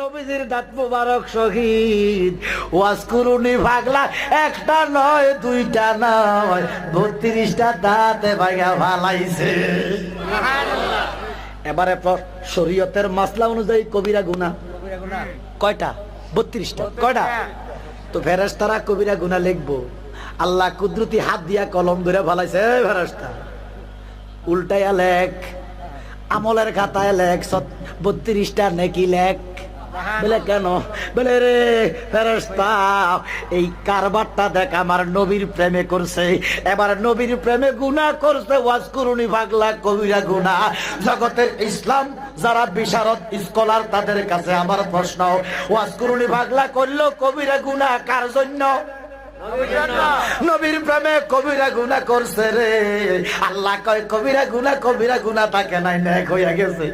নবীজির দাঁত মুবারক শহীদ। ওয়াজ ভাগলা একটা নয়, দুইটা নয়, বত্রিশটা দাঁতে ভাগা ভালাইছে এবারে শরীয়তের মাসলা অনুযায়ী কবিরা গুনা কয়টা? বত্রিশটা। কয়টা? তো ফেরেস্তারা কবিরা গুনা লিখব। আল্লাহ কুদরতি হাত দিয়া কলম ধরে ভালাইছে ফেরেস্তা উল্টাইয়া লেখ আমলের খাতায় লেখ বত্রিশটা নেকি লেখ। বলে, কেন? বলে, রে ফেরস্তা এই কারবারটা দেখ, আমার নবীর প্রেমে করছে। এবার নবীর প্রেমে গুনাহ করছে, ওয়াজ করুনি ভাগলা কবিরা গুনাহ। জগতের ইসলাম যারা বিশারদ স্কলার, তাদের কাছে আমার প্রশ্ন, ওয়াজ করুনি ভাগলা করল কবিরা গুনাহ কার জন্য? নবীর প্রেমে কবিরা গুনা করছে রে। আল্লাহ কয় কবিরা গুনা কবিরা গুনা তাকে নাই নেক হইয়া গেছে।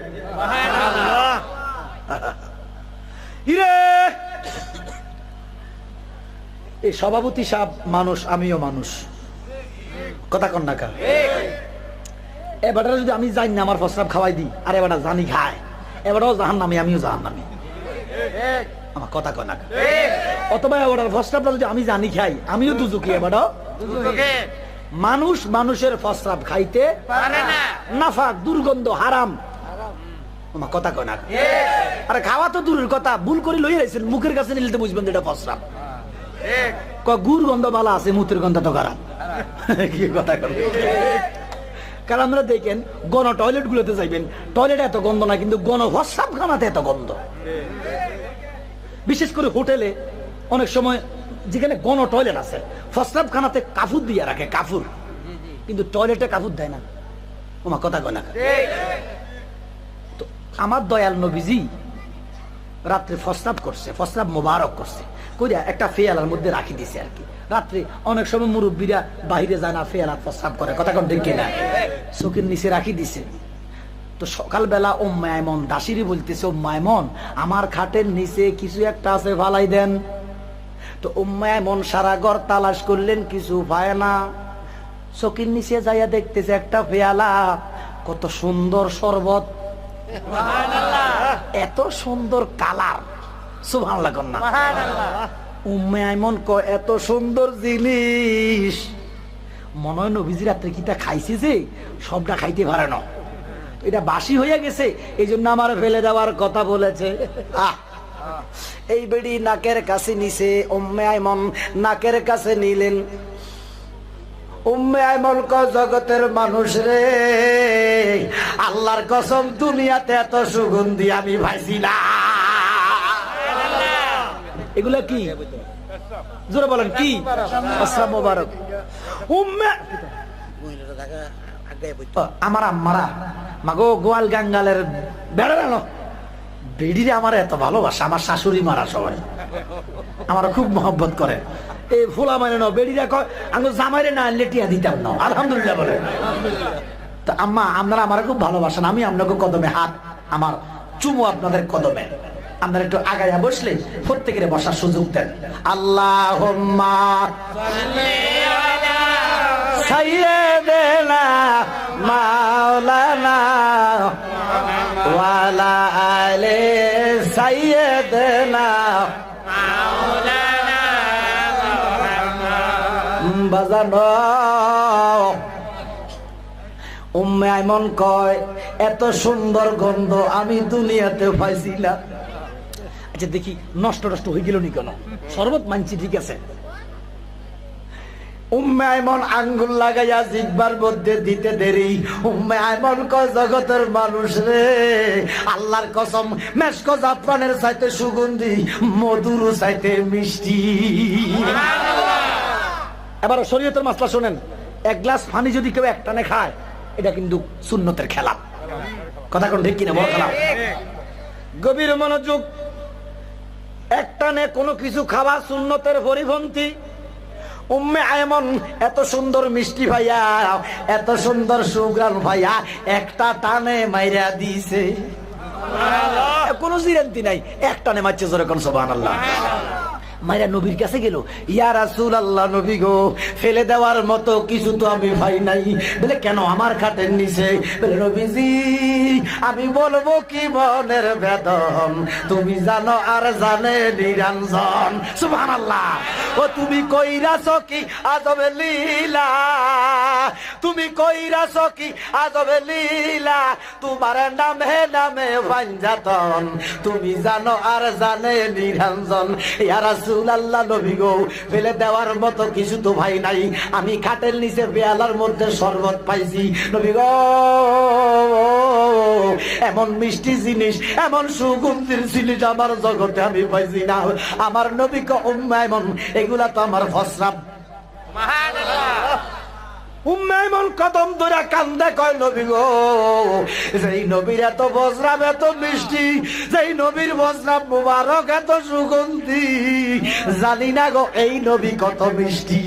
এই সভাপতি সাহেব মানুষ আমিও মানুষ। কথা কন না এবারটা যদি আমি জানি না আমার প্রস্রাব খাওয়াই দিই আর এবারটা জানি খায় এবারও জাহান নামি আমিও জাহান নামি আমার কথা কন না কা। অথবা যদি আমি জানি খাই আমিও দুজুকি এবারও। মানুষ মানুষের প্রস্রাব খাইতে নাফাক দুর্গন্ধ হারাম। কথা কয় না। আরে খাওয়া তো দূরের কথা ভুল করে লই আইছেন মুখের কাছে নিলে বুঝবেন এটা প্রস্রাব ক গুড় গন্ধ ভালো আছে মুতের গন্ধ তো খারাপ। কি কথা কারণ আমরা দেখেন গণ টয়লেট গুলোতে যাইবেন টয়লেট এত গন্ধ না কিন্তু গণ প্রস্রাব খানাতে এত গন্ধ। বিশেষ করে হোটেলে অনেক সময় যেখানে গণ টয়লেট আছে প্রস্রাব খানাতে কাফুর দিয়ে রাখে, কাফুর। কিন্তু টয়লেটে কাফুর দেয় না। আমার কথা কয় তো আমার দয়াল নবীজি রাত্রে ফসরাব করছে ফসরাব মোবারক করছে। কইরা একটা ফেয়ালার মধ্যে রাখি দিছে আর কি। রাত্রে অনেক সময় মুরব্বীরা বাইরে যায় না, ফেয়ালা ফসরাব করে। কথা কোন ঠিক না? চোখের নিচে রাখি দিছে। তো সকালবেলা ও মায়মন দাসিরি বলতেছে ও মায়মন আমার খাটের নিচে কিছু একটা আছে, ফালাই দেন। তো উম্মায়মন সারা ঘর তালাশ করলেন কিছু পায় না। চকির নিচে যাইয়া দেখতেছে একটা পেয়ালা কত সুন্দর শরবত। এত সুন্দর কালার। সুভান লাগুন না উম্মে আইমন ক এত সুন্দর জিনিস। মনে হয় নবীজি রাত্রে কিটা খাইছে যে সবটা খাইতে পারে না। এটা বাসি হইয়া গেছে এই জন্য আমার ফেলে দেওয়ার কথা বলেছে। আহ! এই বেড়ি নাকের কাছে নিছে উম্মে আইমন নাকের কাছে নিলেন। উম্মে ক জগতের মানুষ রে আল্লাহর কসম দুনিয়াতে এত সুগন্ধি আমি ভাইছি না। এগুলা কি? জোরে বলেন কি? আসসালাম মোবারক উম্মে আমার আম্মারা। মাগো গোয়াল গাঙ্গালের বেড়া গেল আমার এত ভালোবাসা, আমার শাশুড়ি মারা সবাই। আমার খুব মহব্বত করে। এই ফুলা মানে ন বেডিরা কয় আমি জামাইরে না লেটিয়া দিতাম না। আলহামদুলিল্লাহ বলে। তা আম্মা, আপনারা আমার খুব ভালোবাসেন, আমি আপনাকে কদমে হাত, আমার চুমু আপনাদের কদমে। আপনারা একটু আগাইয়া বসলে প্রত্যেকের বসার সুযোগ দেন। আল্লাহ বাজানো উম্মে আইমন কয়, এত সুন্দর গন্ধ আমি দুনিয়াতে পাইছি না। আচ্ছা দেখি, নষ্ট নষ্ট হয়ে গেল নি কেন? শরবত মানছি, ঠিক আছে। উম্মে আইমন আঙ্গুল লাগাইয়া জিব্বার মধ্যে দিতে দেরি। উম্মে আইমন কয়, জগতের মানুষ রে, আল্লাহর কসম, মেশকো জাফরানের চাইতে সুগন্ধি, মধুর চাইতে মিষ্টি। এবার শরীয়তের মাসলা শোনেন, এক গ্লাস পানি যদি কেউ একটানে খায়, এটা কিন্তু সুন্নতের খেলা। কথা কোন ঠিক কিনা, বড় গভীর মনোযোগ একটানে কোনো কিছু খাওয়া সুন্নতের পরিপন্থী। উম্মে আয়মন, এত সুন্দর মিষ্টি ভাইয়া, এত সুন্দর সুগ্রান ভাইয়া, একটা টানে মাইরা দিছে। কোনো জিরান্তি নাই, এক টানে মারছে কোন সোবান আল্লাহ মাইরা নবীর কাছে গেল, ইয়া রাসূল আল্লাহ নবী গো, ফেলে দেওয়ার মতো কিছু তো আমি পাই নাই। বলে, কেন আমার খাটের নিচে? বলে, নবীজি, আমি বলব কি মনের বেদন, তুমি জানো আর জানে নিরঞ্জন। সুবহানাল্লাহ। ও, তুমি কইরাছ কি আজবে লীলা? তুমি কইরাছ কি আজবে লীলা? তোমার নামে নামে ভাঞ্জাতন তুমি জানো আর জানে নিরঞ্জন। ইয়া রাসূল আল্লাহ নবী গো, ফেলে দেওয়ার কিছু তো ভাই নাই। আমি খাটের নিচে মধ্যে শরবত পাইছি। নবী গো, এমন মিষ্টি জিনিস, এমন সুগন্ধির জিনিস আমার জগতে আমি পাইছি না। আমার নবীকে উম্মা এমন, এগুলা তো আমার ফসরাব। উম্মাইমন কদম ধরে কান্দে কয় নবী গো যেই নবীর এত বজরাম এত মিষ্টি যেই নবীর বজরাম মুবারক এত সুগন্ধি জানি না গো এই নবী কত মিষ্টি।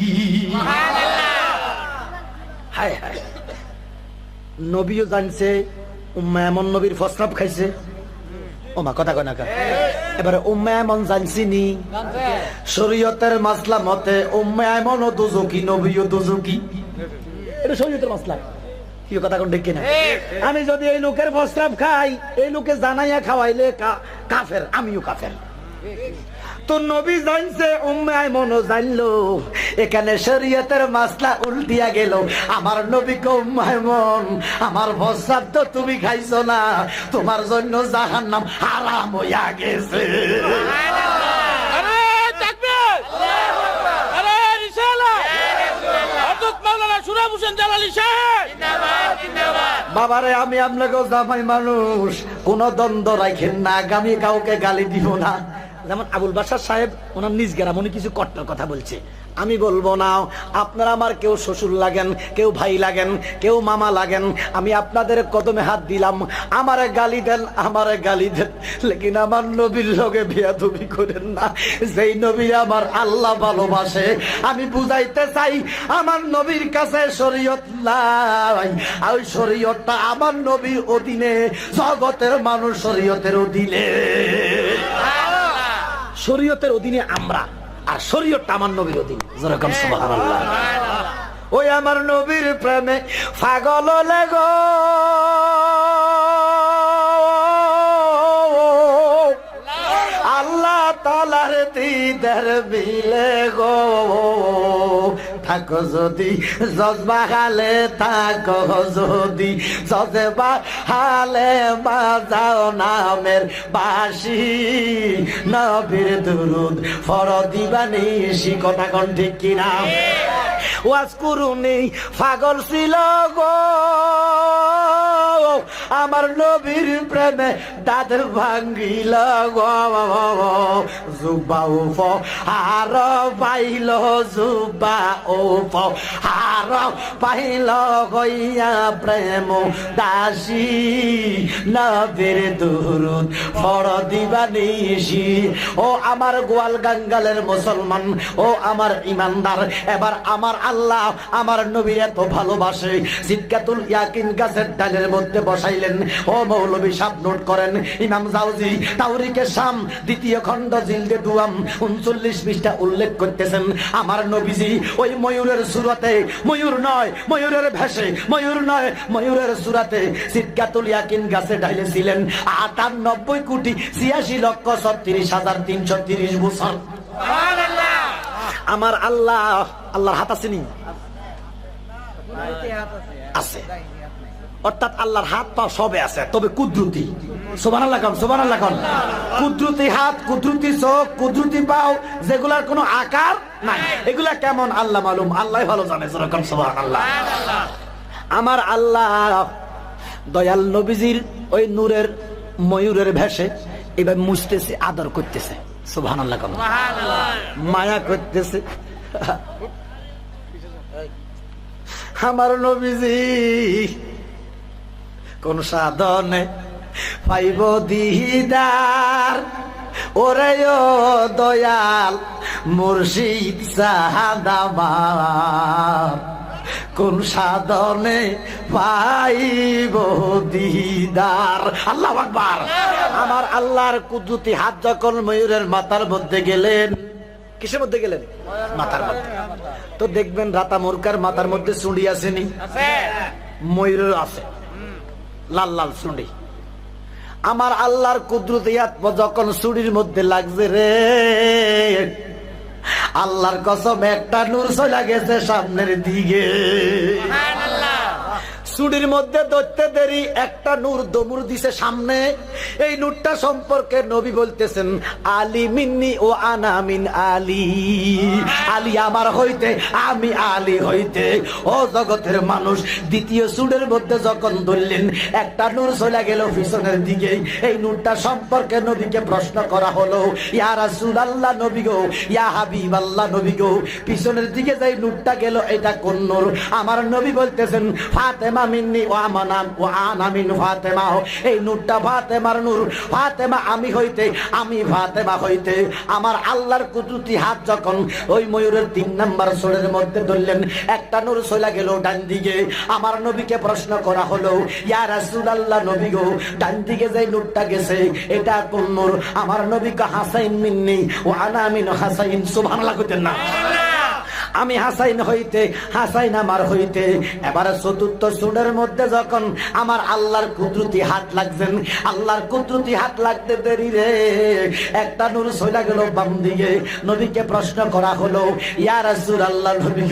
হায় হায়। নবীও জানছে উম্মা এমন নবীর ফসরাব খাইছে। ওমা কথা কয় না? এবারে উম্মা এমন জানছি নি শরীয়তের মাসলা মতে উম্মা এমন ও দুজকি নবীও দুজকি এটা শরীয়তের মাসলা কি কথা কোন ঠিক কিনা? আমি যদি এই লোকের প্রস্রাব খাই এই লোকে জানাইয়া খাওয়াইলে কাফের আমিও কাফের। তো নবী জানছে উম্মায় মনো জানলো এখানে শরীয়তের মাসলা উল্টিয়া গেল। আমার নবীকে উম্মায় মন আমার প্রস্রাব তো তুমি খাইছো না তোমার জন্য জাহান নাম হারাম হইয়া গেছে আরে তাকবীর আরে রিসালাত হযরত সুরাব হোসেন জালালি সাহেব। বাবারে, আমি আপনাকে জামাই মানুষ। কোন দ্বন্দ্ব রাখেন না। আগামী কাউকে গালি দিব না। যেমন আবুল বাসার সাহেব, ওনার নিজ গ্রাম উনি কিছু কট্টর কথা বলছে। আমি বলব না। আপনারা আমার কেউ শ্বশুর লাগেন কেউ ভাই লাগেন কেউ মামা লাগেন আমি আপনাদের কদমে হাত দিলাম। আমার গালি দেন আমার গালি দেন। লেকিন আমার নবীর লগে বিয়া তুমি করেন না। যেই নবী আমার আল্লাহ ভালোবাসে আমি বুঝাইতে চাই আমার নবীর কাছে শরীয়ত নাই। ওই শরীয়তটা আমার নবীর অধীনে জগতের মানুষ শরীয়তের অধীনে। শরীয়তের অধীনে আমরা। আর শরীয়তটা আমার নবীর অধীনে। যেরকম ওই আমার নবীর প্রেমে পাগল লেগ। আল্লাহ তালার দিদার বিলে গো। থাকো যদি জজবা হালে থাকো যদি জজবা হালে বাজাও নামের বাসি। নবীর দুরুদ ফর দিবানি কথা কন ঠিক কিনা? ওয়াজ করুনি পাগল ছিল গো। আমার নবীর প্রেমে দাঁত ভাঙ্গিল জুবা উফ হার পাইল জুবা উফ হার পাইল হইয়া প্রেম দাসী। নবীর দুরুদ ফর দিবানিসি। ও, আমার গোয়াল গাঙ্গালের মুসলমান, ও, আমার ইমানদার। এবার আমার আল্লাহ আমার নবী এত ভালোবাসে, সিদ্কাতুল ইয়াকিন গাছের ডালের মধ্যে বসাইলেন। ও মৌলবী সাহ নোট করেন। ইমাম জাউজি, তাওরিকে শাম, দ্বিতীয় খণ্ড জিলদে দুয়াম। উনচল্লিশ পৃষ্ঠা উল্লেখ করতেছেন। আমার নবীজি, ওই ময়ূরের সুরতে, ময়ূর নয়, ময়ূরের ভেসে ময়ূর নয়, ময়ূরের সুরাতে সিদ্কাতুল ইয়াকিন গাছে ডাইলেছিলেন আটানব্বই কোটি ছিয়াশি লক্ষ ছত্রিশ হাজার তিনশো তিরিশ বছর। আমার আল্লাহ, আল্লাহর হাত আছে নি? আছে। অর্থাৎ আল্লাহর হাত পা সবে আছে তবে কুদরতি। আল্লাহ আল্লাহ কুদরতি হাত কুদরতি চোখ কুদরতি পাও যেগুলার কোনো আকার নাই। এগুলা কেমন আল্লাহ মালুম? আল্লাহ ভালো জানে যেরকম সোবান আল্লাহ আমার আল্লাহ দয়াল নবীজির ওই নূরের ময়ূরের ভেসে এবার মুছতেছে আদর করতেছে। সোভান আল্লাহ মায়া করতেছে। আমার নবীজি কোন সাধনে পাইব দিদার? ওরে ও দয়াল মুর্শিদ সাহাদামার কোন সাধনে পাইব দিদার? আল্লাহ আকবার। আমার আল্লাহর কুদরতি হাত যখন ময়ূরের মাথার মধ্যে গেলেন, কিসের মধ্যে গেলেন? মাথার মধ্যে। তো দেখবেন রাতা মুরকার মাথার মধ্যে চুড়ি আসেনি? আছে ময়ূর আছে। লাল লাল চুড়ি আমার আল্লাহর কুদরত যখন চুড়ির মধ্যে লাগছে রে, আল্লাহর কসম একটা নূর চলে গেছে সামনের দিকে। চুড়ির মধ্যে ধরতে দেরি, একটা নূর দমুর দিছে সামনে। এই নূরটা সম্পর্কে নবী বলতেছেন, আলী মিন্নি ও আনামিন আলী। আলী আমার হইতে, আমি আলী হইতে। ও জগতের মানুষ, দ্বিতীয় চুড়ের মধ্যে যখন ধরলেন, একটা নূর চলে গেল পিছনের দিকে। এই নূরটা সম্পর্কে নবীকে প্রশ্ন করা হলো, ইয়া রাসূল আল্লাহ নবী গো, ইয়া হাবিব আল্লাহ নবী গো। পিছনের দিকে যাই নূরটা গেল, এটা কোন নূর? আমার নবী বলতেছেন, ফাতেমা মিন্নি ও আমানাম ও আনামিন ফাতেমা এই নূরটা ফাতেমার নূর। ফাতেমা, আমি হইতে, আমি ফাতেমা হইতে আমার আল্লাহর কুদরতি হাত যখন ওই ময়ূরের তিন নাম্বার সোলের মধ্যে ধরলেন, একটা নূর চলে গেল ডান দিকে। আমার নবীকে প্রশ্ন করা হলো, ইয়া রাসূলুল্লাহ নবী গো, ডান দিকে যে নূরটা গেছে, এটা কোন নূর? আমার নবীকে হাসাইন মিন্নি, ও আনামিন হাসাইন, সুবহানাল্লাহ কইতেন না। আমি হাসাইন হইতে, হাসাইন আমার হইতে, এবারে চতুর্থ সুরের মধ্যে যখন আমার আল্লাহর কুদরতি হাত লাগছেন, আল্লাহর কুদরতি হাত লাগতে দেরি রে। একটা নূর সইলা গেল বাম দিকে, নবীকে প্রশ্ন করা হলো, ইয়া রাসূল আল্লাহ নবী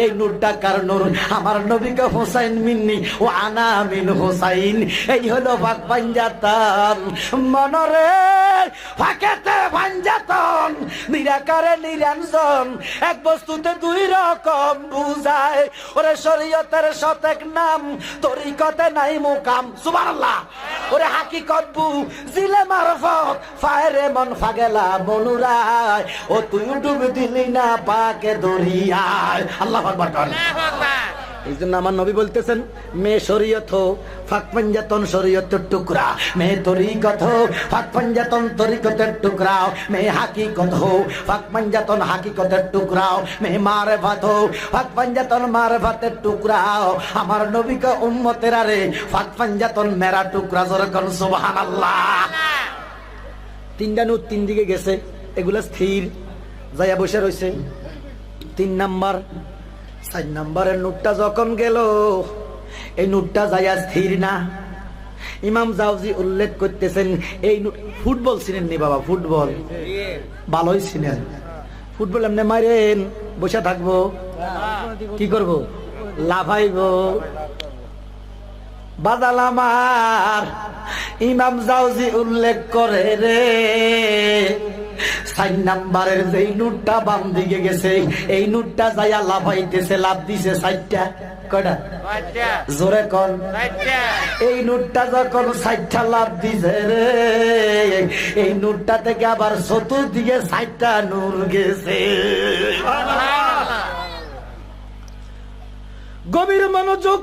এই নূরটা কার নূর? আমার নবীকে হোসাইন মিন্নি, ও আনা মিন হোসাইন। এই হলো পাক পাঞ্জাতান মনরে ফাঁকেতে পাঞ্জাতন নিরাকারে নিরঞ্জন। এক বস্তুতে দুই রকম বুঝায়। ওরে শরীয়তের শতেক নাম, তরিকতে নাই মুকাম। সুবহানাল্লাহ। ওরে হাকিকত বু, জিলে মারফত, ফায়রে মন ফাগেলা মনুরায়। ও তুই ডুব দিলি না পাকে দরিয়ায়। আল্লাহ আকবার আল্লাহু আকবার। এই জন্য আমার নবী বলতেছেন, মে শরীয়ত হো, ফাঁক পাঞ্জাতন শরীয়তের টুকরা। মে তরিকত হো, ফাঁক পাঞ্জাতন তরিকতের টুকরাও। মে হাকিকত হো, ফাঁক পাঞ্জাতন হাকিকতের টুকরাও। মে মারে ভাত হো, ফাঁক পাঞ্জাতন মারে ভাতের টুকরাও। আমার নবীকে উম্মতেরা রে ফাঁক পাঞ্জাতন মেরা টুকরা যেরকম সুবহান আল্লাহ তিনটা নূর তিন দিকে গেছে, এগুলা স্থির, যাইয়া বসে রয়েছে তিন নাম্বার নাম্বারের নোটটা যখন গেল, এই নোটটা যাইয়া স্থির না। ইমাম জাউজি উল্লেখ করতেছেন, এই ফুটবল বাবা, ফুটবল? ভালোই চিনেন। ফুটবল এমনি মারেন, বসে থাকব। কি করব? লাফাইব। বাদাল আমার, ইমাম জাউজি উল্লেখ করে রে। চার নাম্বারের যেই নুটটা বাম দিকে গেছে এই নুটটা যাইয়া লাফাইতেছে লাভ দিছে চারটা কয়টা? বাচ্চা জোরে কন। এই নোটটা যখন সাইটটা লাভ দিছে রে এই নোটটা থেকে আবার চতুর্দিকে সাইটটা নূর গেছে। গভীর মনোযোগ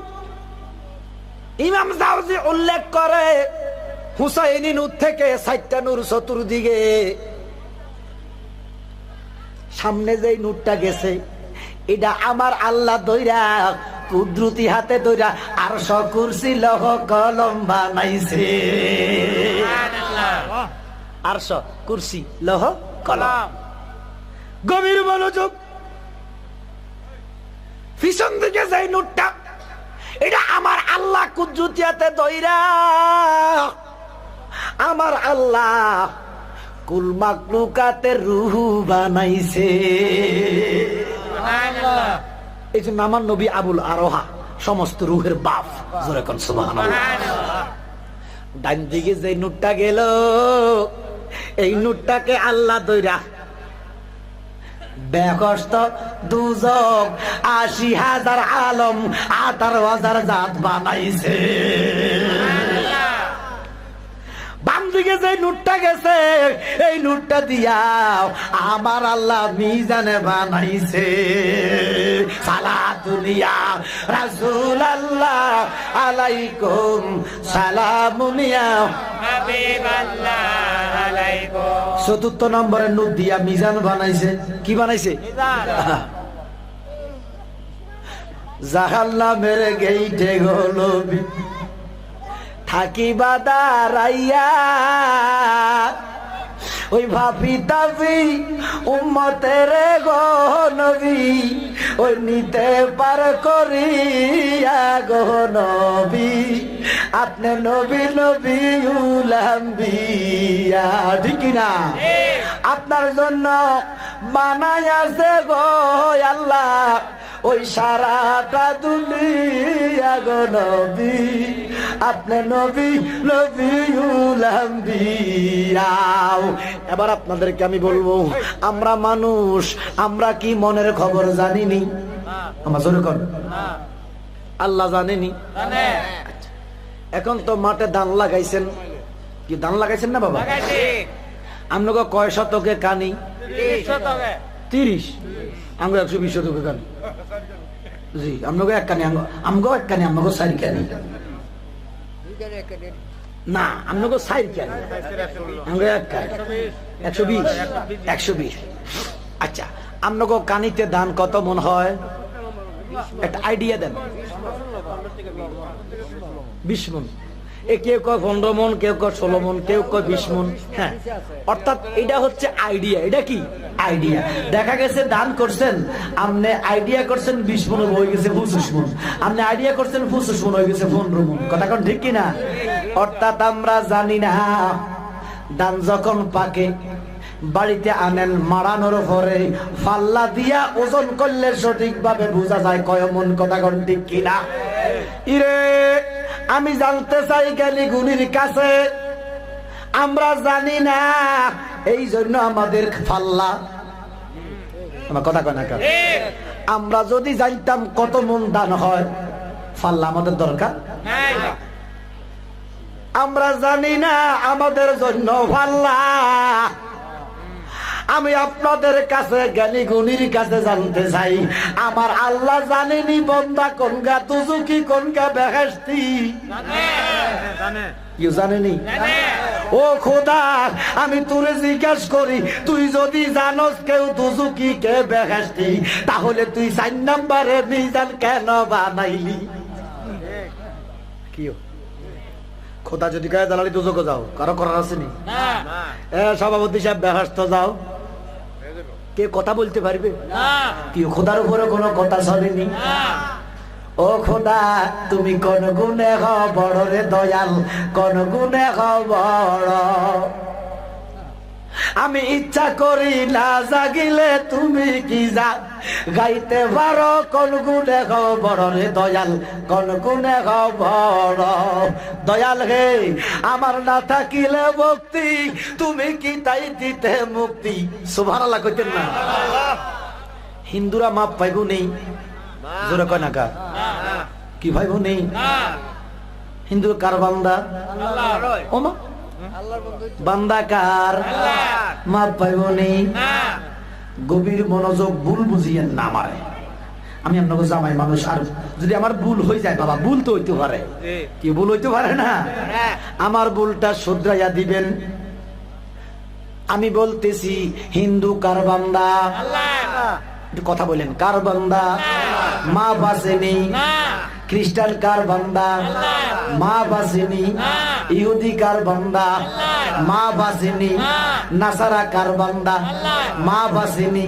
ইমাম উল্লেখ করে হুসাইনি নূর থেকে সাইটটা নূর চতুর্দিকে। সামনে যেই নূরটা গেছে এটা আমার আল্লাহ দইরা কুদরতি হাতে দইরা আর কুরসি লহ কলম বানাইছে। কুরসি লহ কলম। গভীর মনোযোগ। পিছন দিকে যাই নোটটা এটা আমার আল্লাহ কুদ্রুতিয়াতে দইরা আমার আল্লাহ কুল মাকলুকাতে রুহু বানাইছে। এই জন্য আমার নবী আবুল আরোহা সমস্ত রুহের বাপ। জোরে কোন সুবহানাল্লাহ। ডান দিকে যে নুটটা গেল এই নুটটাকে আল্লাহ দইরা। বেকস্ত দুজক আশি হাজার আলম আঠারো হাজার জাত বানাইছে। দিকে যে নুটটা গেছে এই নুটটা আমার আল্লাহ মিজানে বানাইছে। সালা দুনিয়া রাসূল আল্লাহ আলাইকুম। সালামুনিয়া চতুর্থ নম্বরের নুট দিয়া মিজান বানাইছে। কি বানাইছে? জাহাল্লা মেরে গেইটে গলবি থাকিবা দাঁড়াইয়া। ওই ভাবি দাবি উম্মতের গো নবী ওই নিতে পার করিয়া গো নবী। আপনি নবী নবী উলাম্বিয়া ঠিক না? আপনার জন্য বানাই আছে গো আল্লাহ। ওই সারাটা দুনিয়া গো নবী আপনি নবী নবী উলাম্বিয়াও এবার আপনাদেরকে আমি বলব আমরা মানুষ আমরা কি মনের খবর জানিনি? আমার জোরে কর। আল্লাহ জানেনি? জানে। এখন তো মাঠে ধান লাগাইছেন। কি ধান লাগাইছেন না বাবা? লাগাইছি। আপনাকে কয় শতকে কানি? শতকে। তিরিশ। আঙ্গো একশো বিশ শতকে কানি? জি আপনাকে এক কানি, আমগো এক কানি আমাকে চারি কানি। না আপনাকে চারি কানি। আমগো এক কানি। একশো বিশ একশো বিশ। আচ্ছা আপনাকে কানিতে ধান কত মন হয়? একটা আইডিয়া দেন। বিশ মন। এ কেউ কয় পনেরো মন, কেউ কয় ষোলো মন, কেউ কয় বিশ মন। হ্যাঁ। অর্থাৎ এটা হচ্ছে আইডিয়া এটা কি? আইডিয়া দেখা গেছে দান করছেন আপনি আইডিয়া করছেন বিশ মন হয়ে গেছে পঁচিশ আপনি আইডিয়া করছেন পঁচিশ মন হয়ে গেছে পনেরো মন। কথা কোন ঠিক কিনা? অর্থাৎ আমরা জানি না, দান যখন পাকে, বাড়িতে আনেন মারানোর পরে ফাল্লা দিয়া ওজন করলে সঠিকভাবে বোঝা যায় কয় মন, কথা কোন ঠিক কিনা? ইরে! আমি জানতে চাই গুণীর কাছে। আমরা জানি না, এই জন্য আমাদের ফাল্লা। আমার কথা কয় না আমরা যদি জানতাম কত মন দান হয়, ফাল্লা আমাদের দরকার? আমরা জানি না, আমাদের জন্য ফাল্লা। আমি আপনাদের কাছে জ্ঞানী গুণীর কাছে জানতে চাই। আমার আল্লাহ জানেনি বন্দা কোনগা তুজুকি কোনগা বেহেস্তি জানে ইউ জানেনি? জানে ও খোদা আমি তোরে জিজ্ঞাস করি তুই যদি জানস কেউ দুজুকি কে বেহেস্তি তাহলে তুই চার নাম্বারে মিজান কেন বানাইলি? কি খোদা যদি কায় দালালি দুজকে যাও কারও করার আসেনি সভাপতি সাহেব বেহাস্ত যাও। কে কথা বলতে পারবে? কি খোদার উপরে কোনো কথা শোনেনি। ও খোদা, তুমি কোন গুণে হ বড় রে দয়াল, কোন গুণে হ বড়? আমি ইচ্ছা করি না জাগিলে তুমি কি যা? গাইতে পারো কোন গুণে বড় রে দয়াল কোন গুণে বড় দয়াল হে আমার না থাকিলে মুক্তি তুমি কি তাই দিতে মুক্তি? সুভারাল্লাহ কইতেন না। হিন্দুরা মাপ পাইব নেই জোরে কয় না কা? ভাইব নেই না? হিন্দু কার বান্দা? ওমা বান্দা মাপ পাইব নেই গভীর মনোযোগ ভুল বুঝিয়েন না আমারে আমি আপনাকে জামাই মানুষ, আর যদি আমার ভুল হয়ে যায়, বাবা, ভুল তো হইতে পারে। কি ভুল হইতে পারে না? আমার ভুলটা শুধরাইয়া দিবেন। আমি বলতেছি, হিন্দু কার বান্দা? আল্লাহ কথা বলেন কার বান্দা? মা বাসেনি না খ্রিস্টান কার বান্দা? মা বাসেনি ইহুদি কার বান্দা? মা বাসেনি নাসারা কার বান্দা? মা বাসেনি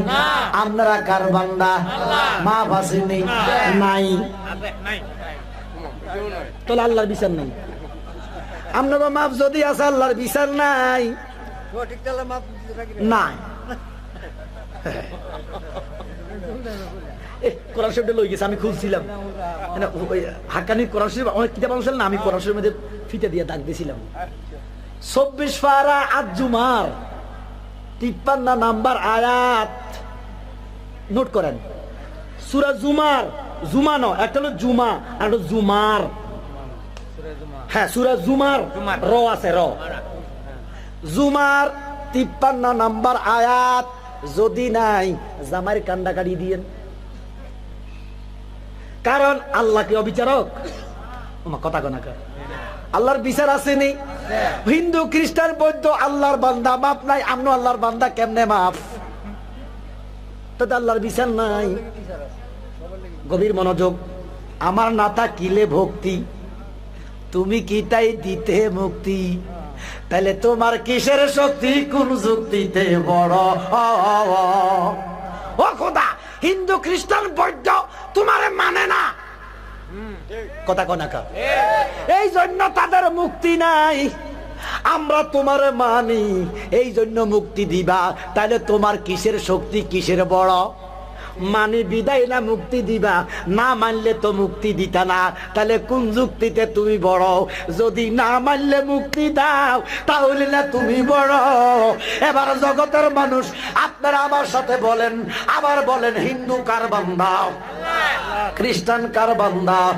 আপনারা কার বান্দা? মা বাসেনি নাই। তাহলে আল্লাহর বিচার নাই। আপনার মাপ যদি আছে আল্লাহর বিচার নাই। এ, কোরআন শরীফটা লই গেছে আমি খুলছিলাম। হাক্কানি কোরআন শরীফ অনেক কিতাব আনছিল না আমি কোরআন শরীফের মধ্যে ফিতে দিয়ে দাগ দিয়েছিলাম। চব্বিশ পারা আট জুমার তিপ্পান্ন নাম্বার আয়াত। নোট করেন। সুরা জুমার জুমানো একটা হলো জুমা আর হলো জুমার। হ্যাঁ সুরা জুমার। র আছে র। জুমার তিপ্পান্ন নাম্বার আয়াত। যদি নাই, জামাইয়ের কান্দা কাটিয়ে দিয়েন। কারণ আল্লাহ কি অবিচারক? কথা কনা আল্লাহর বিচার আসেনি। হিন্দু, খ্রিস্টান বৌদ্ধ, আল্লাহর বান্দা মাপ নাই আমনো আল্লাহর বান্দা কেমনে মাপ তাতে আল্লাহর বিচার নাই। গভীর মনোযোগ। আমার নাতা কিলে ভক্তি? তুমি কি তাই দিতে মুক্তি? তাহলে তোমার কিসের শক্তি? কোন যুক্তিতে বড়? হিন্দু, খ্রিস্টান বৈদ্য তোমার মানে না। কথা কনাকা এই জন্য তাদের মুক্তি নাই। আমরা তোমার মানি। এই জন্য মুক্তি দিবা। তাহলে তোমার কিসের শক্তি, কিসের বড়? মানি বিদায় না মুক্তি দিবা? না মানলে তো মুক্তি দিতা না। তাহলে কোন যুক্তিতে তুমি বড়? যদি না মানলে মুক্তি দাও, তাহলে না তুমি বড়। এবার জগতের মানুষ, আপনারা আমার সাথে বলেন, আবার বলেন, হিন্দু কার বান্দা? খ্রিস্টান কার বান্দা?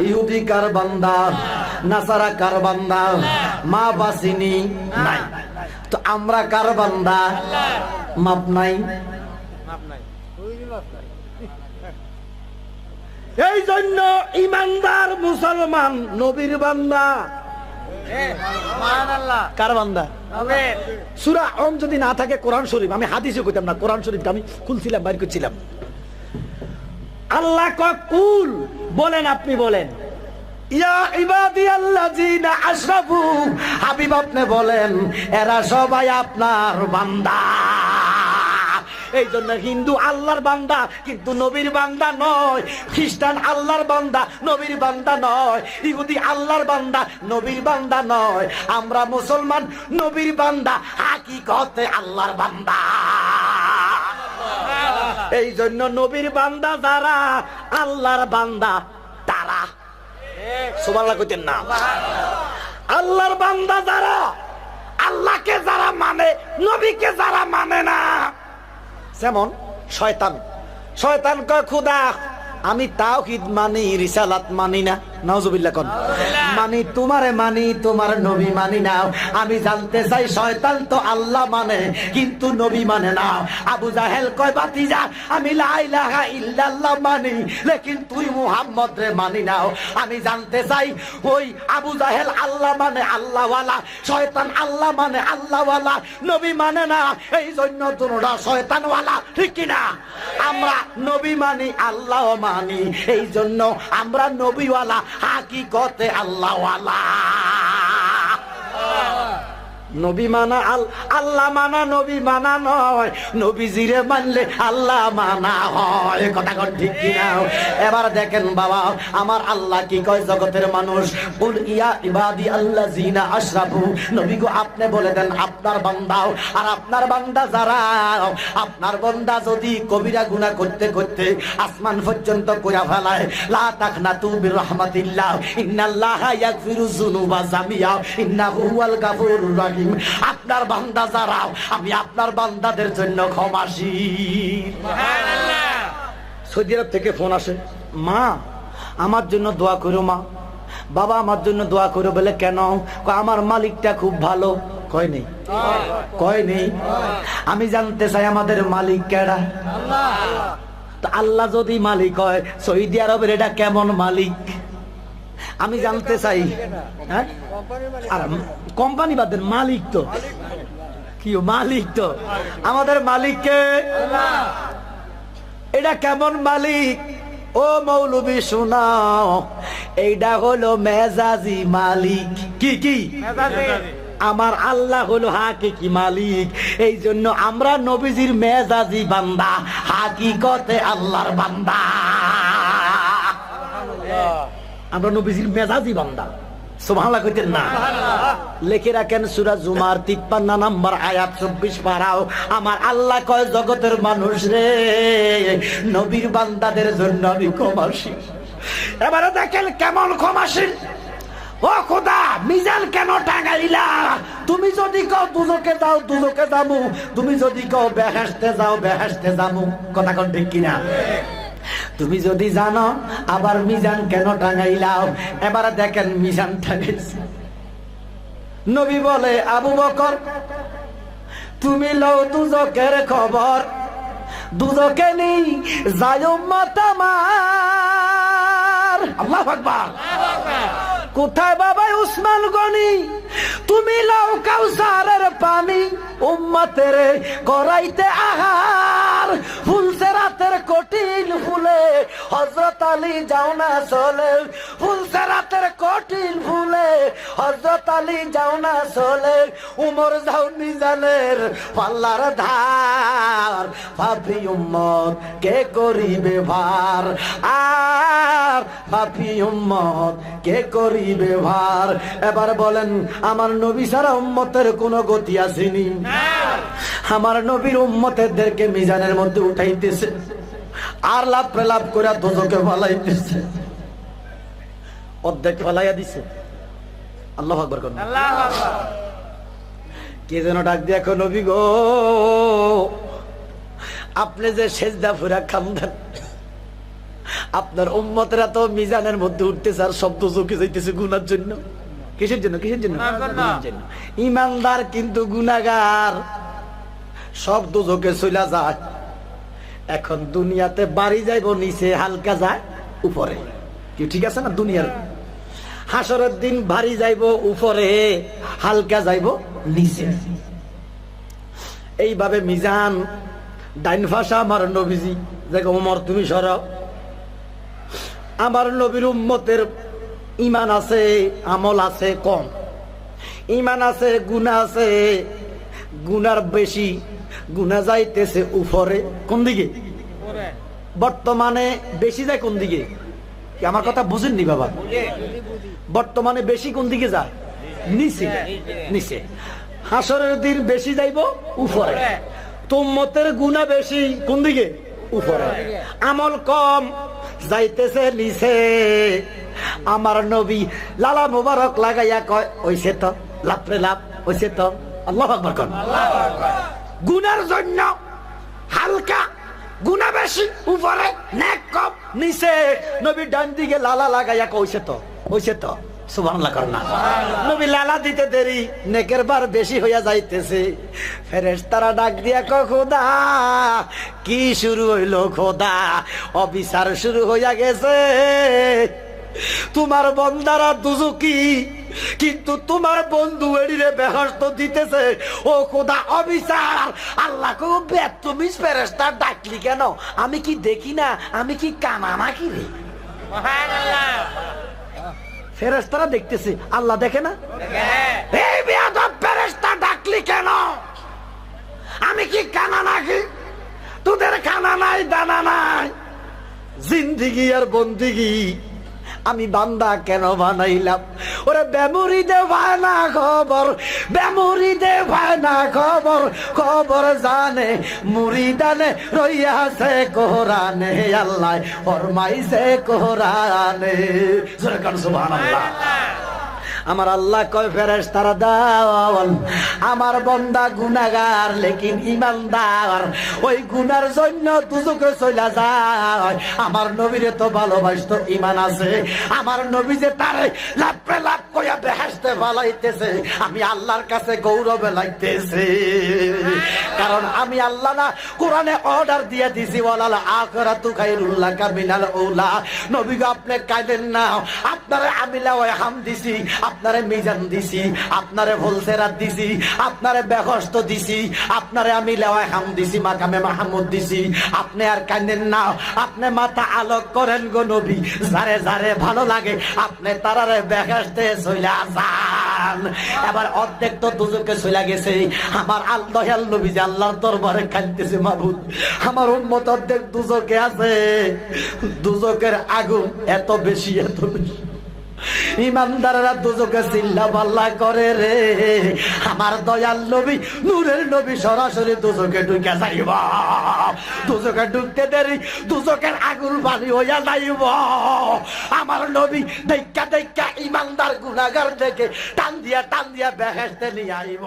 ইহুদি কার বান্দা? নাসারা কার বান্দা? মা বাসিনী নাই। তো আমরা কার বান্দা? মাপ নাই। এই জন্য ইমানদার মুসলমান নবীর বান্দা। কার বান্দা? সুরা অম যদি না থাকে কোরআন শরীফ। আমি হাদিসে কইতাম না কোরআন শরীফ আমি খুলছিলাম বাইর করছিলাম। আল্লাহ ক- কুল বলেন আপনি বলেন। ইয়া হাবিব আপনি বলেন এরা সবাই আপনার বান্দা। এই জন্য হিন্দু আল্লাহর বান্দা, কিন্তু নবীর বান্দা নয়। খ্রিস্টান আল্লাহর বান্দা, নবীর বান্দা নয়। ইহুদি আল্লাহর বান্দা, নবীর বান্দা নয়। আমরা মুসলমান, নবীর বান্দা, হাকিকতে আল্লাহর বান্দা। এই জন্য নবীর বান্দা যারা, আল্লাহর বান্দা তারা। সুবহানাল্লাহ কইতেন না। আল্লাহর বান্দা যারা, আল্লাহকে যারা মানে নবীকে যারা মানে না। যেমন শয়তান। শয়তান কয় খুদা আমি তাও মানি রিসালাত মানি না। নাউজুবিল্লাহ কোন। মানি তোমারে মানি, তোমার নবী মানি না আমি জানতে চাই শয়তান তো আল্লাহ মানে কিন্তু নবী মানে না। আবু জাহেল কয় বাতিজা আমি লা ইলাহা ইল্লাল্লাহ মানি, লেকিন তুই মুহাম্মদ রে মানি নাও। আমি জানতে চাই, ওই আবু জাহেল আল্লাহ মানে আল্লাহওয়ালা, শয়তান আল্লাহ মানে আল্লাহওয়ালা, নবী মানে না। এই জন্য তোমরা শয়তানওয়ালা, ঠিক কিনা আমরা নবী মানি, আল্লাহ মানি, এই জন্য আমরা নবীওয়ালা হাকিকতে আল্লাহওয়ালা। নবী মানা আল, আল্লাহ মানা, নবী মানা নয়। নবী জিরে মানলে আল্লাহ মানা হয়। কথা কন ঠিক কিনা? এবার দেখেন বাবা, আমার আল্লাহ কি কয় জগতের মানুষ? কুল ইয়া ইবাদি আল্লাহ জিনা আশরাফু। নবী গো, আপনি বলে দেন, আপনার বান্দাও আর আপনার বান্দা যারা, আপনার বান্দা যদি কবিরা গুনাহ করতে করতে আসমান পর্যন্ত কইরা ফেলায়, লা তাকনাতু বির রাহমাতিল্লাহ ইন্নাল্লাহা ইয়াগফিরু যুনুবা জামিয়া। ইন্নাহু হুয়াল গাফুরুর রহিম। আপনার বান্দা যারা আমি আপনার বান্দাদের জন্য ক্ষমাশীল। সৌদি আরব থেকে ফোন আসে মা আমার জন্য দোয়া করো মা। বাবা আমার জন্য দোয়া করো বলে কেন? কয়, আমার মালিকটা খুব ভালো। কয় নেই। কয় নেই। আমি জানতে চাই আমাদের মালিক কেডা? তা আল্লাহ যদি মালিক হয় সৌদি আরবের এটা কেমন মালিক? আমি জানতে চাই হ্যাঁ? আর কোম্পানি বাদের মালিক তো। কি মালিক তো। আমাদের মালিককে এটা কেমন মালিক? ও মৌলবি, শোনাও। এইটা হলো মেজাজি মালিক। কি কি? আমার আল্লাহ হলো হাকিকি মালিক। এই জন্য আমরা নবীজির মেজাজি বান্দা, হাকিকতে আল্লাহর বান্দা। আমরা নবীজির মেজাজি বান্দা। চব্বিশ আল্লাহ কয় দেখেন কেমন খোদা, মিজান কেন টাঙাইলা? তুমি যদি কও দুজকে যাও দুজকে যাব তুমি যদি কও বেহেসতে যাও বেহেসতে যাব কথা কোন ঠিক কিনা? তুমি যদি জানো আবার মিজান কেন টাঙাইলাও? এবার দেখেন মিজান টাঙাইছে। নবী বলে, আবু বকর, তুমি লও দুজকের খবর। দুজকে নেই যায় মাতামার আল্লাহ আকবার। কোথায় বাবা উসমান গনি? তুমি লাও কাউসারের পানি উম্মতের করাইতে আহার। ফুলসেরা রাতের কঠিন ফুলে হজরত আলী যাও না চলে। ফুলছে রাতের কঠিন ফুলে হজরত আলী যাও না চলে। উমর যাও মিজানের পাল্লার ধার। পাপি উম্মত কে করিবে ভার? আর পাপি উম্মত কে করিবে ভার? এবার বলেন আমার নবী সারা উম্মতের কোনো গতি আসেনি। আমার নবীর উম্মতেরদেরকে মিজানের মধ্যে উঠাইতেছে। আর লাভ লাভ করে দোজকে ফলাইতেছে। অর্ধেক ফলাইয়া দিছে। আল্লাহ আকবর করুন কে যেন ডাক দিয়ে এখন নবী গো আপনি যে সেজদা ফুরা খান্দেন আপনার উম্মতরা তো মিজানের মধ্যে উঠতেছে আর শব্দ চোখে যাইতেছে গুনার জন্য। কিসের জন্য? কিসের জন্য। ইমানদার কিন্তু গুনাগার। সব দুজকে চলে যায়। এখন দুনিয়াতে বাড়ি যাইব, নিচে হালকা যায়, উপরে। কি, ঠিক আছে না? দুনিয়ার হাসরের দিন ভারী যাইব, উপরে, হালকা যাইব, নিচে। এইভাবে মিজান ডাইন ভাষা আমার নবীজি। দেখো উমর তুমি সর আমার নবীর উম্মতের ইমান আছে, আমল আছে কম। ইমান আছে গুণা আছে, গুনার বেশি। গুনা যাইতেছে উপরে। কোন দিকে। বর্তমানে বেশি যায় কোন দিকে? আমার কথা বুঝেননি বাবা। বর্তমানে বেশি কোন দিকে যায়? নিচে। নিচে। হাসরের দিন বেশি যাইব উপরে। তুম্মতের গুণা বেশি কোন দিকে? উপরে। আমল কম যাইতেছে নিচে। আমার নবী লালা মুবারক লাগাইয়া কয় ওইসে তো লাভরে লাভ ওইসে তো। আল্লাহ আকবর কর গুনার জন্য হালকা গুনা বেশি, উপরে, নেক, কম। নিচে, নবী ডান দিকে লালা লাগাইয়া কইছে তো কইছে তো, সুবহানাল্লাহ কর না। নবী লালা দিতে দেরি বেশি হইয়া যাইতেছে। ডাক দিয়া ক খোদা, কি শুরু হইল খোদা? অবিচার শুরু হইয়া গেছে। তোমার বন্দারা দুজুকি কিন্তু তোমার বন্ধু এড়িরে বেহস্ত দিতেছে। ও খোদা অবিচার! আল্লাহ কো তুমি ফেরেস্তার ডাকলি কেন? আমি কি দেখি না? আমি কি কানা নাকি রে। ফেরেস্তারা দেখতেছে। আল্লাহ দেখে না। এই বেয়াদব ফেরেস্তা ডাকলি কেন? আমি কি কানা নাকি? তোদের কানা নাই দানা নাই। জিন্দিগি আর বন্দিগি আমি বান্দা কেন বানাইলাম? ওরে বেমুরি দে ভানা খবর বেমুরি দে ভাই না খবর খবর জানে মুড়ি দানে রইয়াছে কোরআনে, আল্লাহ ফরমাইছে কোরআনে। জোরে কান সুবহানাল্লাহ। আমার আল্লাহ কয় ফেরেস তারা দাওয়াল আমার বন্দা গুনাগার লেকিন ইমানদার ওই গুনার জন্য দুজকে চলে যায়। আমার নবীরে তো ভালোবাসতো ইমান আছে। আমার নবী যে তারে লাভে লাভ কইয়া বেহেস্তে ভালাইতেছে আমি আল্লাহর কাছে গৌরবে লাইতেছে কারণ আমি আল্লাহ না, কোরআনে অর্ডার দিয়ে দিছি, ওয়ালাল আখিরাতু খাইরুল্লাহ কামিনাল উলা। নবী গো আপনি কাইলেন না। আপনারে হাম দিছি, আপনারে মিজান দিছি, আপনারে দিছি আপনারে দিছি, আপনারে আমি হাম দিছি, মাকামে মাহমুদ দিছি। আপনি আর না, আপনি মাথা আলোক করেন গো নবী ভালো লাগে, আপনি তারারে চইলা এবার অর্ধেক তো দুজকে চলে গেছে। আমার আল্লাহ নবী যে আল্লাহর দরবারে কাঁদতেছে মাহবুদ আমার উন্মত অর্ধেক দুজকে আছে। দুজকের আগুন এত বেশি এত বেশি। ইমানদাররা দুজকে চিল্লা পাল্লা করে রে। আমার দয়াল নবী, নূরের নবী সরাসরি দুজকে ঢুকে যাইব। দুজকে ঢুকতে দেরি, দুজকের আগুন বালি হইয়া যাইব। আমার নবী দেখা দেখা ইমানদার গুণাগার দেখে টান দিয়া টান দিয়া বেহেস্তে নিয়ে আইব।